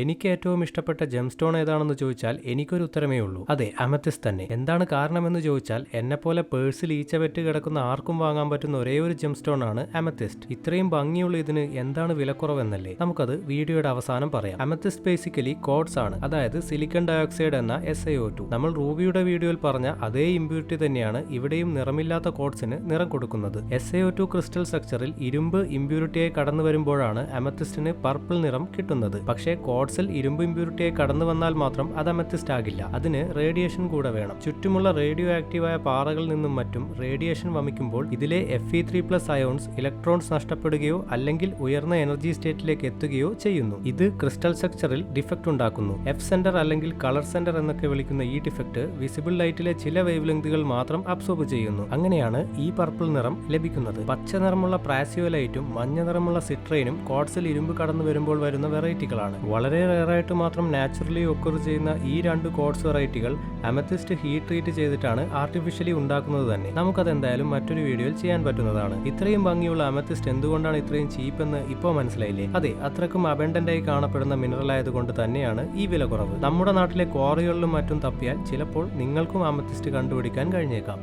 എനിക്ക് ഏറ്റവും ഇഷ്ടപ്പെട്ട ജെംസ്റ്റോൺ ഏതാണെന്ന് ചോദിച്ചാൽ എനിക്കൊരു ഉത്തരമേ ഉള്ളൂ. അതെ അമത്തിസ് തന്നെ. എന്താണ് കാരണമെന്ന് ചോദിച്ചാൽ എന്നെപ്പോലെ പേഴ്സിൽ ഈച്ച വെറ്റ് കിടക്കുന്ന ആർക്കും വാങ്ങാൻ പറ്റുന്ന ഒരേ ഒരു ജെംസ്റ്റോൺ ആണ് അമത്തിസ്റ്റ് ഇത്രയും ഭംഗിയുള്ള ഇതിന് എന്താണ് വിലക്കുറവെന്നല്ലേ? നമുക്കത് വീഡിയോയുടെ അവസാനം പറയാം. അമത്തിസ്റ്റ് ബേസിക്കലി കോഡ്സ് ആണ്. അതായത് സിലിക്കൺ ഡയോക്സൈഡ് എന്ന എസ് ഐ ഒ ടു നമ്മൾ റൂബിയുടെ വീഡിയോയിൽ പറഞ്ഞ അതേ ഇമ്പ്യൂരിറ്റി തന്നെയാണ് ഇവിടെയും നിറമില്ലാത്ത കോഡ്സിന് നിറം കൊടുക്കുന്നത്. S I O two crystal സ്ട്രക്ചറിൽ ഇരുമ്പ് ഇമ്പ്യൂരിറ്റിയായി കടന്നു വരുമ്പോഴാണ് അമത്തിസ്റ്റിന് പർപ്പിൾ നിറം കിട്ടുന്നത്. പക്ഷേ കോഡ്സിൽ ഇരുമ്പ് ഇമ്പ്യൂരിറ്റിയായി കടന്നു വന്നാൽ മാത്രം അത് അമത്തിസ്റ്റ് ആകില്ല അതിന് റേഡിയേഷൻ കൂടെ വേണം. ചുറ്റുമുള്ള റേഡിയോ ആക്റ്റീവായ പാറകളിൽ നിന്നും മറ്റും റേഡിയേഷൻ വമിക്കുമ്പോൾ ഇതിലെ F E three plus ions electrons നഷ്ടപ്പെടുകയോ അല്ലെങ്കിൽ ഉയർന്ന എനർജി സ്റ്റേറ്റിലേക്ക് എത്തുകയോ ചെയ്യുന്നു. ഇത് ക്രിസ്റ്റൽ സ്ട്രക്ചറിൽ ഡിഫക്റ്റ് ഉണ്ടാക്കുന്നു. എഫ് സെന്റർ അല്ലെങ്കിൽ കളർ സെന്റർ എന്നൊക്കെ വിളിക്കുന്ന ഈ ഡിഫക്റ്റ് വിസിബിൾ ലൈറ്റിലെ ചില വേവ് ലെങ്തുകൾ മാത്രം അബ്സോർബ് ചെയ്യുന്നു. അങ്ങനെയാണ് ഈ പർപ്പിൾ നിറം ലഭിക്കുന്നത്. പച്ച നിറമുള്ള പ്രാസിയോ ലൈറ്റും മഞ്ഞ നിറമുള്ള സിട്രൈനും കോഡ്സിൽ ഇരുമ്പ് കടന്നു വരുമ്പോൾ വരുന്ന വെറൈറ്റികളാണ് വളരെ റയറായിട്ട് മാത്രം നാച്ചുറലി ഒക്കർ ചെയ്യുന്ന ഈ രണ്ട് കോഡ്സ് വെറൈറ്റികൾ അമത്തിസ്റ്റ് ഹീറ്റ് ട്രീറ്റ് ചെയ്തിട്ടാണ് ആർട്ടിഫിഷ്യലി ഉണ്ടാക്കുന്നത് തന്നെ. നമുക്കത് എന്തായാലും മറ്റൊരു വീഡിയോയിൽ ചെയ്യാൻ പറ്റുന്നതാണ്. ഇത്രയും ഭംഗിയുള്ള അമത്തിസ്റ്റ് എന്തുകൊണ്ടാണ് ഇത്രയും ചീപ്പ് എന്ന് ഇപ്പോൾ മനസ്സിലായില്ലേ? അതെ അത്രക്കും അബണ്ടന്റ് ആയി കാണപ്പെടുന്ന മിനറൽ ആയതുകൊണ്ട് തന്നെയാണ് ഈ വില കുറവ് നമ്മുടെ നാട്ടിലെ ക്വാറികളിലും മറ്റും തപ്പിയാൽ ചിലപ്പോൾ നിങ്ങൾക്കും അമത്തിസ്റ്റ് കണ്ടുപിടിക്കാൻ കഴിഞ്ഞേക്കാം.